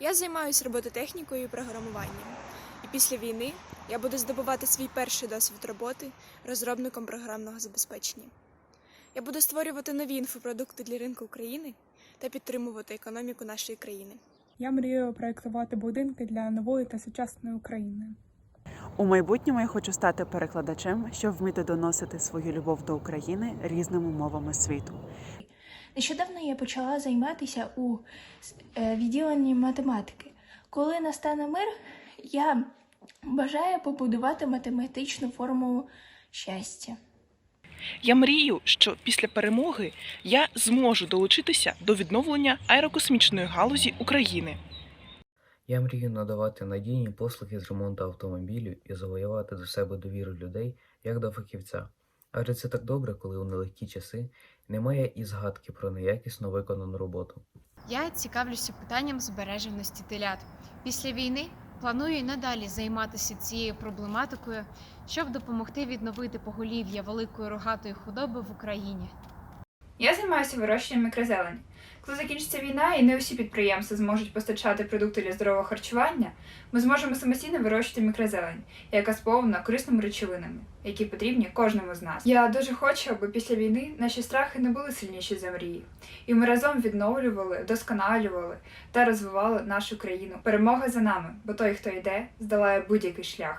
Я займаюся робототехнікою і програмуванням. І після війни я буду здобувати свій перший досвід роботи розробником програмного забезпечення. Я буду створювати нові інфопродукти для ринку України та підтримувати економіку нашої країни. Я мрію проєктувати будинки для нової та сучасної України. У майбутньому я хочу стати перекладачем, щоб вміти доносити свою любов до України різними мовами світу. Нещодавно я почала займатися у е, відділенні математики. Коли настане мир, я бажаю побудувати математичну формулу щастя. Я мрію, що після перемоги я зможу долучитися до відновлення аерокосмічної галузі України. Я мрію надавати надійні послуги з ремонту автомобілів і завоювати до себе довіру людей як до фахівця. Адже це так добре, коли у нелегкі часи немає і згадки про неякісно виконану роботу. Я цікавлюся питанням збереженості телят. Після війни планую і надалі займатися цією проблематикою, щоб допомогти відновити поголів'я великої рогатої худоби в Україні. Я займаюся вирощенням мікрозелені. Коли закінчиться війна і не усі підприємства зможуть постачати продукти для здорового харчування, ми зможемо самостійно вирощувати мікрозелень, яка сповнена корисними речовинами, які потрібні кожному з нас. Я дуже хочу, аби після війни наші страхи не були сильніші за мрії, і ми разом відновлювали, вдосконалювали та розвивали нашу країну. Перемога за нами, бо той, хто йде, здолає будь-який шлях.